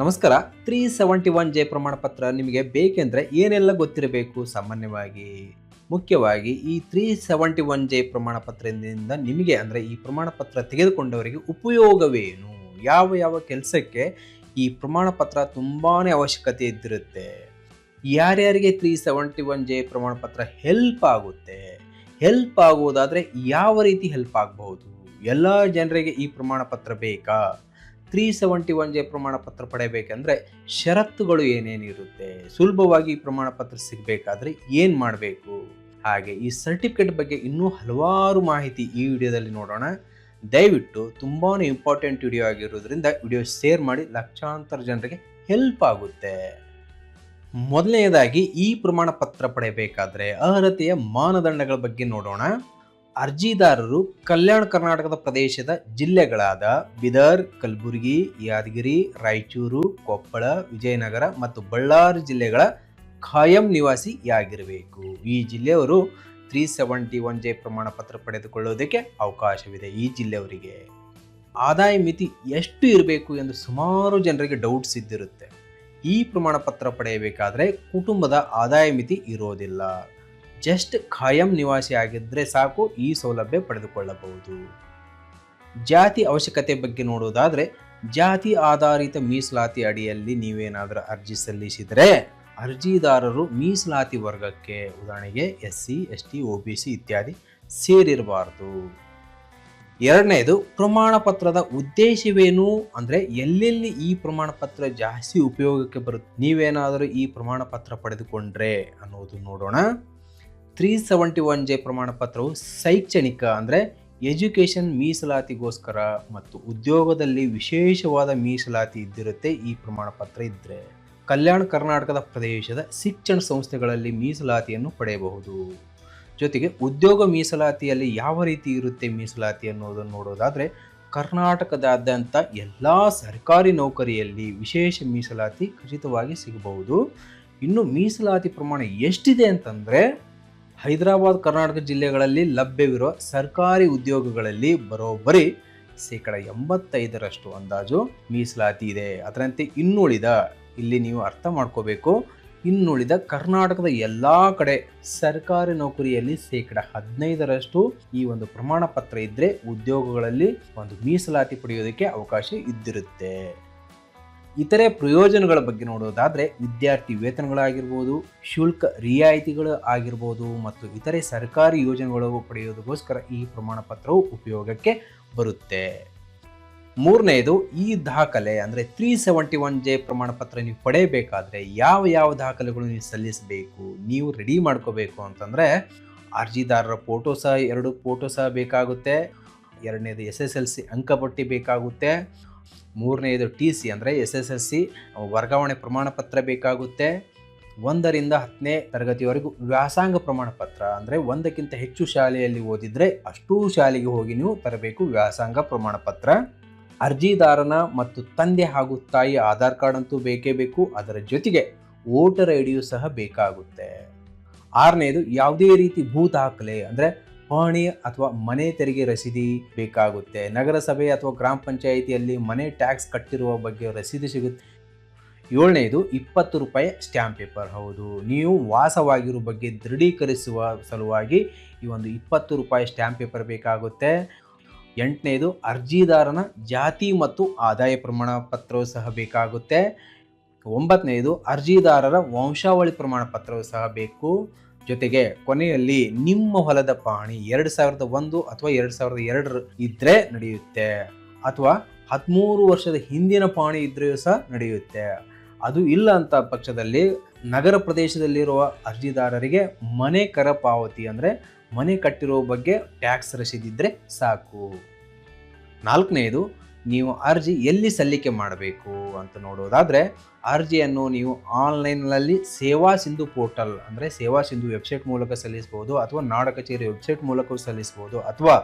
ನಮಸ್ಕಾರ. Three seventy one J ಪ್ರಮಾಣ ಪತ್ರ ನಿಮಗೆ ಬೇಕೆಂದರೆ ಏನೆಲ್ಲ ಗೊತ್ತಿರಬೇಕು? ಸಾಮಾನ್ಯವಾಗಿ, ಮುಖ್ಯವಾಗಿ ಈ ತ್ರೀ ಸೆವೆಂಟಿ ಒನ್ ಜೆ ಪ್ರಮಾಣ ಪತ್ರದಿಂದ ನಿಮಗೆ ಅಂದರೆ ಈ ಪ್ರಮಾಣ ಪತ್ರ ತೆಗೆದುಕೊಂಡವರಿಗೆ ಉಪಯೋಗವೇನು? ಯಾವ ಯಾವ ಕೆಲಸಕ್ಕೆ ಈ ಪ್ರಮಾಣ ಪತ್ರ ತುಂಬಾ ಅವಶ್ಯಕತೆ ಇದ್ದಿರುತ್ತೆ? ಯಾರ್ಯಾರಿಗೆ ತ್ರೀ ಸೆವೆಂಟಿ ಒನ್ ಜೆ ಪ್ರಮಾಣ ಪತ್ರ ಹೆಲ್ಪ್ ಆಗುತ್ತೆ? ಹೆಲ್ಪ್ ಆಗುವುದಾದರೆ ಯಾವ ರೀತಿ ಹೆಲ್ಪ್ ಆಗಬಹುದು? ಎಲ್ಲ ಜನರಿಗೆ ಈ ಪ್ರಮಾಣ ಪತ್ರ ಬೇಕಾ? ತ್ರೀ ಸೆವೆಂಟಿ ಒನ್ ಜೆ ಪ್ರಮಾಣ ಪತ್ರ ಪಡೆಯಬೇಕಂದ್ರೆ ಷರತ್ತುಗಳು ಏನೇನಿರುತ್ತೆ ಸುಲಭವಾಗಿ ಪ್ರಮಾಣ ಪತ್ರ ಸಿಗಬೇಕಾದ್ರೆ ಏನು ಮಾಡಬೇಕು? ಹಾಗೆ ಈ ಸರ್ಟಿಫಿಕೇಟ್ ಬಗ್ಗೆ ಇನ್ನೂ ಹಲವಾರು ಮಾಹಿತಿ ಈ ವಿಡಿಯೋದಲ್ಲಿ ನೋಡೋಣ. ದಯವಿಟ್ಟು ತುಂಬಾ ಇಂಪಾರ್ಟೆಂಟ್ ವಿಡಿಯೋ ಆಗಿರೋದ್ರಿಂದ ವಿಡಿಯೋ ಶೇರ್ ಮಾಡಿ ಲಕ್ಷಾಂತರ ಜನರಿಗೆ ಹೆಲ್ಪ್ ಆಗುತ್ತೆ. ಮೊದಲನೆಯದಾಗಿ ಈ ಪ್ರಮಾಣ ಪತ್ರ ಪಡೆಯಬೇಕಾದ್ರೆ ಅರ್ಹತೆಯ ಮಾನದಂಡಗಳ ಬಗ್ಗೆ ನೋಡೋಣ. ಅರ್ಜಿದಾರರು ಕಲ್ಯಾಣ ಕರ್ನಾಟಕದ ಪ್ರದೇಶದ ಜಿಲ್ಲೆಗಳಾದ ಬಿದರ್, ಕಲಬುರಗಿ, ಯಾದಗಿರಿ, ರಾಯಚೂರು, ಕೊಪ್ಪಳ, ವಿಜಯನಗರ ಮತ್ತು ಬಳ್ಳಾರಿ ಜಿಲ್ಲೆಗಳ ಖಾಯಂ ನಿವಾಸಿಯಾಗಿರಬೇಕು. ಈ ಜಿಲ್ಲೆಯವರು ತ್ರೀ ಸೆವೆಂಟಿ ಒನ್ ಜೆ ಪ್ರಮಾಣ ಪತ್ರ ಪಡೆದುಕೊಳ್ಳುವುದಕ್ಕೆ ಅವಕಾಶವಿದೆ ಈ ಜಿಲ್ಲೆಯವರಿಗೆ. ಆದಾಯ ಮಿತಿ ಎಷ್ಟು ಇರಬೇಕು ಎಂದು ಸುಮಾರು ಜನರಿಗೆ ಡೌಟ್ಸ್ ಇದ್ದಿರುತ್ತೆ. ಈ ಪ್ರಮಾಣ ಪತ್ರ ಪಡೆಯಬೇಕಾದ್ರೆ ಕುಟುಂಬದ ಆದಾಯ ಮಿತಿ ಇರೋದಿಲ್ಲ. ಜಸ್ಟ್ ಖಾಯಂ ನಿವಾಸಿ ಆಗಿದ್ದರೆ ಸಾಕು ಈ ಸೌಲಭ್ಯ ಪಡೆದುಕೊಳ್ಳಬಹುದು. ಜಾತಿ ಅವಶ್ಯಕತೆ ಬಗ್ಗೆ ನೋಡುವುದಾದರೆ ಜಾತಿ ಆಧಾರಿತ ಮೀಸಲಾತಿ ಅಡಿಯಲ್ಲಿ ನೀವೇನಾದರೂ ಅರ್ಜಿ ಸಲ್ಲಿಸಿದರೆ, ಅರ್ಜಿದಾರರು ಮೀಸಲಾತಿ ವರ್ಗಕ್ಕೆ ಉದಾಹರಣೆಗೆ S C, S T, O B C ಇತ್ಯಾದಿ ಸೇರಿರಬಾರ್ದು. ಎರಡನೇದು, ಪ್ರಮಾಣ ಪತ್ರದ ಉದ್ದೇಶವೇನು? ಅಂದರೆ ಎಲ್ಲೆಲ್ಲಿ ಈ ಪ್ರಮಾಣ ಪತ್ರ ಜಾಸ್ತಿ ಉಪಯೋಗಕ್ಕೆ ಬರುತ್ತೆ ನೀವೇನಾದರೂ ಈ ಪ್ರಮಾಣ ಪತ್ರ ಪಡೆದುಕೊಂಡ್ರೆ ಅನ್ನೋದು ನೋಡೋಣ. ತ್ರೀ ಸೆವೆಂಟಿ ಒನ್ ಜೆ ಪ್ರಮಾಣ ಪತ್ರವು ಶೈಕ್ಷಣಿಕ ಅಂದರೆ ಎಜುಕೇಷನ್ ಮೀಸಲಾತಿಗೋಸ್ಕರ ಮತ್ತು ಉದ್ಯೋಗದಲ್ಲಿ ವಿಶೇಷವಾದ ಮೀಸಲಾತಿ ಇದ್ದಿರುತ್ತೆ ಈ ಪ್ರಮಾಣ ಪತ್ರ ಇದ್ದರೆ ಕಲ್ಯಾಣ ಕರ್ನಾಟಕದ ಪ್ರದೇಶದ ಶಿಕ್ಷಣ ಸಂಸ್ಥೆಗಳಲ್ಲಿ ಮೀಸಲಾತಿಯನ್ನು ಪಡೆಯಬಹುದು. ಜೊತೆಗೆ ಉದ್ಯೋಗ ಮೀಸಲಾತಿಯಲ್ಲಿ ಯಾವ ರೀತಿ ಇರುತ್ತೆ ಮೀಸಲಾತಿ ಅನ್ನೋದನ್ನು ನೋಡೋದಾದರೆ, ಕರ್ನಾಟಕದಾದ್ಯಂತ ಎಲ್ಲ ಸರ್ಕಾರಿ ನೌಕರಿಯಲ್ಲಿ ವಿಶೇಷ ಮೀಸಲಾತಿ ಖಚಿತವಾಗಿ ಸಿಗಬಹುದು. ಇನ್ನು ಮೀಸಲಾತಿ ಪ್ರಮಾಣ ಎಷ್ಟಿದೆ ಅಂತಂದರೆ ಹೈದರಾಬಾದ್ ಕರ್ನಾಟಕ ಜಿಲ್ಲೆಗಳಲ್ಲಿ ಲಭ್ಯವಿರುವ ಸರ್ಕಾರಿ ಉದ್ಯೋಗಗಳಲ್ಲಿ ಬರೋಬ್ಬರಿ ಶೇಕಡ ಎಂಬತ್ತೈದರಷ್ಟು ಅಂದಾಜು ಮೀಸಲಾತಿ ಇದೆ. ಅದರಂತೆ ಇನ್ನುಳಿದ, ಇಲ್ಲಿ ನೀವು ಅರ್ಥ ಮಾಡ್ಕೋಬೇಕು, ಇನ್ನುಳಿದ ಕರ್ನಾಟಕದ ಎಲ್ಲ ಕಡೆ ಸರ್ಕಾರಿ ನೌಕರಿಯಲ್ಲಿ ಶೇಕಡ ಹದಿನೈದರಷ್ಟು ಈ ಒಂದು ಪ್ರಮಾಣ ಪತ್ರ ಇದ್ದರೆ ಉದ್ಯೋಗಗಳಲ್ಲಿ ಒಂದು ಮೀಸಲಾತಿ ಪಡೆಯೋದಕ್ಕೆ ಅವಕಾಶ ಇದ್ದಿರುತ್ತೆ. ಇತರೆ ಪ್ರಯೋಜನಗಳ ಬಗ್ಗೆ ನೋಡೋದಾದರೆ ವಿದ್ಯಾರ್ಥಿ ವೇತನಗಳಾಗಿರ್ಬೋದು, ಶುಲ್ಕ ರಿಯಾಯಿತಿಗಳು ಆಗಿರ್ಬೋದು ಮತ್ತು ಇತರೆ ಸರ್ಕಾರಿ ಯೋಜನೆಗಳು ಪಡೆಯೋದಕ್ಕೋಸ್ಕರ ಈ ಪ್ರಮಾಣ ಪತ್ರವು ಉಪಯೋಗಕ್ಕೆ ಬರುತ್ತೆ. ಮೂರನೆಯದು ಈ ದಾಖಲೆ ಅಂದರೆ ತ್ರೀ ಸೆವೆಂಟಿ ಒನ್ ಜೆ ಪ್ರಮಾಣ ಪತ್ರ ನೀವು ಪಡೆಯಬೇಕಾದ್ರೆ ಯಾವ ಯಾವ ದಾಖಲೆಗಳು ನೀವು ಸಲ್ಲಿಸಬೇಕು, ನೀವು ರೆಡಿ ಮಾಡ್ಕೋಬೇಕು ಅಂತಂದರೆ ಅರ್ಜಿದಾರರ ಫೋಟೋ ಸಹ ಎರಡು ಫೋಟೋ ಸಹ ಬೇಕಾಗುತ್ತೆ, ಎರಡನೇದು ಎಸ್ ಎಸ್ ಎಲ್ ಸಿ ಅಂಕಪಟ್ಟಿ ಬೇಕಾಗುತ್ತೆ ಮೂರನೆಯದು ಟಿ ಸಿ ಅಂದರೆ ಎಸ್ ಎಸ್ ಎಸ್ ಸಿ ವರ್ಗಾವಣೆ ಪ್ರಮಾಣಪತ್ರ ಬೇಕಾಗುತ್ತೆ. ಒಂದರಿಂದ ಹತ್ತನೇ ತರಗತಿವರೆಗೂ ವ್ಯಾಸಂಗ ಪ್ರಮಾಣಪತ್ರ ಅಂದರೆ ಒಂದಕ್ಕಿಂತ ಹೆಚ್ಚು ಶಾಲೆಯಲ್ಲಿ ಓದಿದರೆ ಅಷ್ಟೂ ಶಾಲೆಗೆ ಹೋಗಿ ನೀವು ತರಬೇಕು ವ್ಯಾಸಂಗ ಪ್ರಮಾಣಪತ್ರ ಅರ್ಜಿದಾರನ ಮತ್ತು ತಂದೆ ಹಾಗೂ ತಾಯಿ ಆಧಾರ್ ಕಾರ್ಡ್ ಅಂತೂ ಬೇಕೇ ಬೇಕು, ಅದರ ಜೊತೆಗೆ ವೋಟರ್ ಐ ಡಿಯು ಸಹ ಬೇಕಾಗುತ್ತೆ. ಆರನೇದು ಯಾವುದೇ ರೀತಿ ಭೂ ದಾಖಲೆ ಅಂದರೆ ಪಹಣಿ ಅಥವಾ ಮನೆ ತೆರಿಗೆ ರಸೀದಿ ಬೇಕಾಗುತ್ತೆ. ನಗರಸಭೆ ಅಥವಾ ಗ್ರಾಮ ಪಂಚಾಯಿತಿಯಲ್ಲಿ ಮನೆ ಟ್ಯಾಕ್ಸ್ ಕಟ್ಟಿರುವ ಬಗ್ಗೆ ರಸೀದಿ ಸಿಗುತ್ತೆ. ಏಳನೇದು, ಇಪ್ಪತ್ತು ರೂಪಾಯಿ ಸ್ಟ್ಯಾಂಪ್ ಪೇಪರ್. ಹೌದು, ನೀವು ವಾಸವಾಗಿರೋ ಬಗ್ಗೆ ದೃಢೀಕರಿಸುವ ಸಲುವಾಗಿ ಈ ಒಂದು ಇಪ್ಪತ್ತು ರೂಪಾಯಿ ಸ್ಟ್ಯಾಂಪ್ ಪೇಪರ್ ಬೇಕಾಗುತ್ತೆ. ಎಂಟನೇದು, ಅರ್ಜಿದಾರನ ಜಾತಿ ಮತ್ತು ಆದಾಯ ಪ್ರಮಾಣ ಪತ್ರವು ಸಹ ಬೇಕಾಗುತ್ತೆ. ಒಂಬತ್ತನೇದು, ಅರ್ಜಿದಾರರ ವಂಶಾವಳಿ ಪ್ರಮಾಣ ಪತ್ರವು ಸಹ ಬೇಕು. ಜೊತೆಗೆ ಕೊನೆಯಲ್ಲಿ ನಿಮ್ಮ ಹೊಲದ ಪಾಣಿ ಎರಡು ಸಾವಿರದ ಒಂದು ಅಥವಾ ಎರಡು ಸಾವಿರದ ಎರಡರ ಇದ್ರೆ ನಡೆಯುತ್ತೆ. ಅಥವಾ ಹದಿಮೂರು ವರ್ಷದ ಹಿಂದಿನ ಪಾಣಿ ಇದ್ದರೂ ಸಹ ನಡೆಯುತ್ತೆ. ಅದು ಇಲ್ಲ ಅಂತ ಪಕ್ಷದಲ್ಲಿ ನಗರ ಪ್ರದೇಶದಲ್ಲಿರುವ ಅರ್ಜಿದಾರರಿಗೆ ಮನೆ ಕರ ಪಾವತಿ ಅಂದರೆ ಮನೆ ಕಟ್ಟಿರೋ ಬಗ್ಗೆ ಟ್ಯಾಕ್ಸ್ ರಸೀದಿದ್ದರೆ ಸಾಕು. ನಾಲ್ಕನೆಯದು ನೀವು ಅರ್ಜಿ ಎಲ್ಲಿ ಸಲ್ಲಿಕೆ ಮಾಡಬೇಕು ಅಂತ ನೋಡೋದಾದರೆ, ಅರ್ಜಿಯನ್ನು ನೀವು ಆನ್ಲೈನ್ನಲ್ಲಿ ಸೇವಾ ಸಿಂಧು ಪೋರ್ಟಲ್ ಅಂದರೆ ಸೇವಾ ಸಿಂಧು ವೆಬ್ಸೈಟ್ ಮೂಲಕ ಸಲ್ಲಿಸ್ಬೋದು ಅಥವಾ ನಾಡ ಕಚೇರಿ ವೆಬ್ಸೈಟ್ ಮೂಲಕವೂ ಸಲ್ಲಿಸ್ಬೋದು ಅಥವಾ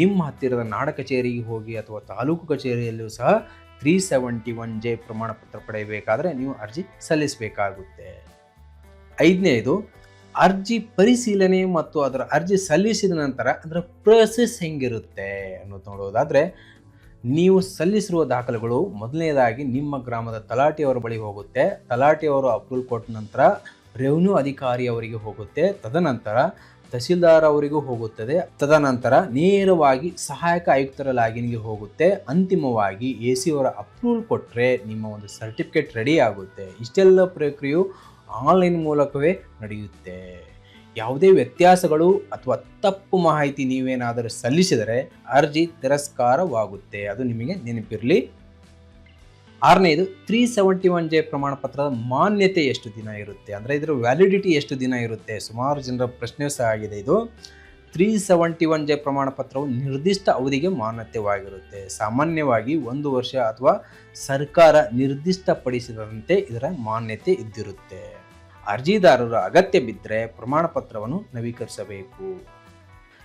ನಿಮ್ಮ ಹತ್ತಿರದ ನಾಡ ಕಚೇರಿಗೆ ಹೋಗಿ ಅಥವಾ ತಾಲೂಕು ಕಚೇರಿಯಲ್ಲೂ ಸಹ ತ್ರೀ ಸೆವೆಂಟಿ ಒನ್ ಜೆ ಪ್ರಮಾಣ ಪತ್ರ ಪಡೆಯಬೇಕಾದರೆ ನೀವು ಅರ್ಜಿ ಸಲ್ಲಿಸಬೇಕಾಗುತ್ತೆ. ಐದನೇದು, ಅರ್ಜಿ ಪರಿಶೀಲನೆ ಮತ್ತು ಅದರ ಅರ್ಜಿ ಸಲ್ಲಿಸಿದ ನಂತರ ಅದರ ಪ್ರೊಸೆಸ್ ಹೆಂಗಿರುತ್ತೆ ಅನ್ನೋದು ನೋಡೋದಾದರೆ ನೀವು ಸಲ್ಲಿಸಿರುವ ದಾಖಲೆಗಳು ಮೊದಲನೇದಾಗಿ ನಿಮ್ಮ ಗ್ರಾಮದ ತಲಾಟಿಯವರ ಬಳಿ ಹೋಗುತ್ತೆ. ತಲಾಟಿಯವರು ಅಪ್ರೂವಲ್ ಕೊಟ್ಟ ನಂತರ ರೆವಿನ್ಯೂ ಅಧಿಕಾರಿಯವರಿಗೆ ಹೋಗುತ್ತೆ. ತದನಂತರ ತಹಸೀಲ್ದಾರ್ ಅವರಿಗೂ ಹೋಗುತ್ತದೆ. ತದನಂತರ ನೇರವಾಗಿ ಸಹಾಯಕ ಆಯುಕ್ತರ ಲಾಗಿನ್ಗೆ ಹೋಗುತ್ತೆ. ಅಂತಿಮವಾಗಿ ಎ ಸಿ ಅವರ ಅಪ್ರೂವಲ್ ಕೊಟ್ಟರೆ ನಿಮ್ಮ ಒಂದು ಸರ್ಟಿಫಿಕೇಟ್ ರೆಡಿ ಆಗುತ್ತೆ. ಇಷ್ಟೆಲ್ಲ ಪ್ರಕ್ರಿಯೆಯು ಆನ್ಲೈನ್ ಮೂಲಕವೇ ನಡೆಯುತ್ತೆ. ಯಾವುದೇ ವ್ಯತ್ಯಾಸಗಳು ಅಥವಾ ತಪ್ಪು ಮಾಹಿತಿ ನೀವೇನಾದರೂ ಸಲ್ಲಿಸಿದರೆ ಅರ್ಜಿ ತಿರಸ್ಕಾರವಾಗುತ್ತೆ. ಅದು ನಿಮಗೆ ನೆನಪಿರಲಿ. ಆರನೇದು ತ್ರೀ ಸೆವೆಂಟಿ ಒನ್ ಜೆ ಪ್ರಮಾಣ ಪತ್ರದ ಮಾನ್ಯತೆ ಎಷ್ಟು ದಿನ ಇರುತ್ತೆ? ಅಂದರೆ ಇದರ ವ್ಯಾಲಿಡಿಟಿ ಎಷ್ಟು ದಿನ ಇರುತ್ತೆ? ಸುಮಾರು ಜನರ ಪ್ರಶ್ನೆ ಸಹ ಆಗಿದೆ ಇದು. ತ್ರೀ ಸೆವೆಂಟಿ ಒನ್ ಜೆ ಪ್ರಮಾಣ ಪತ್ರವು ನಿರ್ದಿಷ್ಟ ಅವಧಿಗೆ ಮಾನ್ಯತೆವಾಗಿರುತ್ತೆ. ಸಾಮಾನ್ಯವಾಗಿ ಒಂದು ವರ್ಷ ಅಥವಾ ಸರ್ಕಾರ ನಿರ್ದಿಷ್ಟಪಡಿಸಿದಂತೆ ಇದರ ಮಾನ್ಯತೆ ಇದ್ದಿರುತ್ತೆ. ಅರ್ಜಿದಾರರು ಅಗತ್ಯ ಬಿದ್ದರೆ ಪ್ರಮಾಣ ಪತ್ರವನ್ನು ನವೀಕರಿಸಬೇಕು.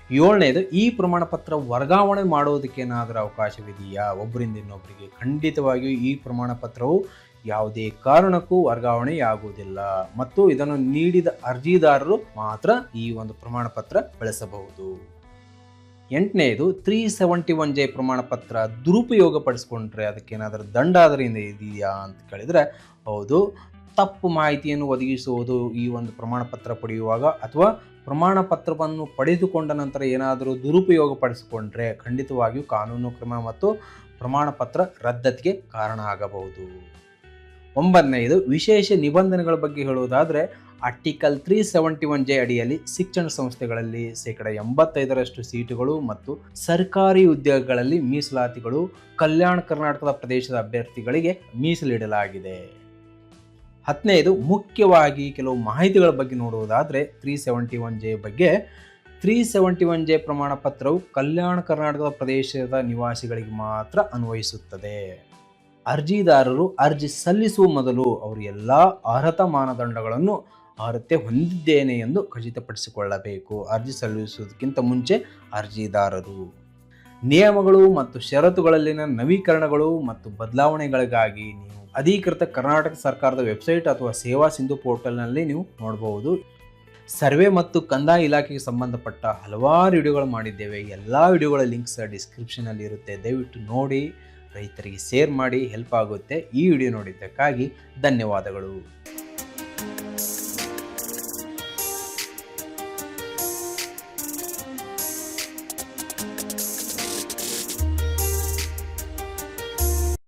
ಏಳನೇದು, ಈ ಪ್ರಮಾಣ ಪತ್ರ ವರ್ಗಾವಣೆ ಮಾಡೋದಕ್ಕೇನಾದರೂ ಅವಕಾಶವಿದೆಯಾ? ಒಬ್ಬರಿಂದ ಇನ್ನೊಬ್ಬರಿಗೆ ಖಂಡಿತವಾಗಿಯೂ ಈ ಪ್ರಮಾಣ ಪತ್ರವು ಯಾವುದೇ ಕಾರಣಕ್ಕೂ ವರ್ಗಾವಣೆಯಾಗುವುದಿಲ್ಲ. ಮತ್ತು ಇದನ್ನು ನೀಡಿದ ಅರ್ಜಿದಾರರು ಮಾತ್ರ ಈ ಒಂದು ಪ್ರಮಾಣ ಪತ್ರ ಬಳಸಬಹುದು. ಎಂಟನೇದು ತ್ರೀ ಸೆವೆಂಟಿ ಒನ್ ಜೆ ಪ್ರಮಾಣ ಪತ್ರ ದುರುಪಯೋಗ ಪಡಿಸ್ಕೊಂಡ್ರೆ ಅದಕ್ಕೇನಾದರೂ ದಂಡ ಅದರಿಂದ ಇದೆಯಾ ಅಂತ ಕೇಳಿದರೆ, ಹೌದು. ತಪ್ಪು ಮಾಹಿತಿಯನ್ನು ಒದಗಿಸುವುದು ಈ ಒಂದು ಪ್ರಮಾಣ ಪತ್ರ ಪಡೆಯುವಾಗ ಅಥವಾ ಪ್ರಮಾಣ ಪತ್ರವನ್ನು ಪಡೆದುಕೊಂಡ ನಂತರ ಏನಾದರೂ ದುರುಪಯೋಗ ಪಡಿಸಿಕೊಂಡ್ರೆ ಖಂಡಿತವಾಗಿಯೂ ಕಾನೂನು ಕ್ರಮ ಮತ್ತು ಪ್ರಮಾಣ ಪತ್ರ ರದ್ದತಿಗೆ ಕಾರಣ ಆಗಬಹುದು. ಒಂಬತ್ತನೇದು, ವಿಶೇಷ ನಿಬಂಧನೆಗಳ ಬಗ್ಗೆ ಹೇಳುವುದಾದರೆ article three seventy one J ಅಡಿಯಲ್ಲಿ ಶಿಕ್ಷಣ ಸಂಸ್ಥೆಗಳಲ್ಲಿ ಶೇಕಡ ಎಂಬತ್ತೈದರಷ್ಟು ಸೀಟುಗಳು ಮತ್ತು ಸರ್ಕಾರಿ ಉದ್ಯೋಗಗಳಲ್ಲಿ ಮೀಸಲಾತಿಗಳು ಕಲ್ಯಾಣ ಕರ್ನಾಟಕದ ಪ್ರದೇಶದ ಅಭ್ಯರ್ಥಿಗಳಿಗೆ ಮೀಸಲಿಡಲಾಗಿದೆ. ಹತ್ತನೆಯದು ಮುಖ್ಯವಾಗಿ ಕೆಲವು ಮಾಹಿತಿಗಳ ಬಗ್ಗೆ ನೋಡುವುದಾದರೆ ತ್ರೀ ಸೆವೆಂಟಿ ಒನ್ ಜೆ ಬಗ್ಗೆ. ತ್ರೀ ಸೆವೆಂಟಿ ಒನ್ ಜೆ ಪ್ರಮಾಣ ಪತ್ರವು ಕಲ್ಯಾಣ ಕರ್ನಾಟಕದ ಪ್ರದೇಶದ ನಿವಾಸಿಗಳಿಗೆ ಮಾತ್ರ ಅನ್ವಯಿಸುತ್ತದೆ. ಅರ್ಜಿದಾರರು ಅರ್ಜಿ ಸಲ್ಲಿಸುವ ಮೊದಲು ಅವರು ಎಲ್ಲ ಅರ್ಹತಾ ಮಾನದಂಡಗಳನ್ನು ಅರ್ಹತೆ ಹೊಂದಿದ್ದೇನೆ ಎಂದು ಖಚಿತಪಡಿಸಿಕೊಳ್ಳಬೇಕು. ಅರ್ಜಿ ಸಲ್ಲಿಸುವುದಕ್ಕಿಂತ ಮುಂಚೆ ಅರ್ಜಿದಾರರು. ನಿಯಮಗಳು ಮತ್ತು ಷರತ್ತುಗಳಲ್ಲಿನ ನವೀಕರಣಗಳು ಮತ್ತು ಬದಲಾವಣೆಗಳಿಗಾಗಿ ನೀವು ಅಧಿಕೃತ ಕರ್ನಾಟಕ ಸರ್ಕಾರದ ವೆಬ್ಸೈಟ್ ಅಥವಾ ಸೇವಾ ಸಿಂಧು ಪೋರ್ಟಲ್ನಲ್ಲಿ ನೀವು ನೋಡಬಹುದು ಸರ್ವೆ ಮತ್ತು ಕಂದಾಯ ಇಲಾಖೆಗೆ ಸಂಬಂಧಪಟ್ಟ ಹಲವಾರು ವಿಡಿಯೋಗಳು ಮಾಡಿದ್ದೇವೆ. ಎಲ್ಲ ವಿಡಿಯೋಗಳ ಲಿಂಕ್ಸ್ ಡಿಸ್ಕ್ರಿಪ್ಷನಲ್ಲಿ ಇರುತ್ತೆ. ದಯವಿಟ್ಟು ನೋಡಿ, ರೈತರಿಗೆ ಶೇರ್ ಮಾಡಿ, ಹೆಲ್ಪ್ ಆಗುತ್ತೆ ಈ ವಿಡಿಯೋ ನೋಡಿದ್ದಕ್ಕಾಗಿ ಧನ್ಯವಾದಗಳು.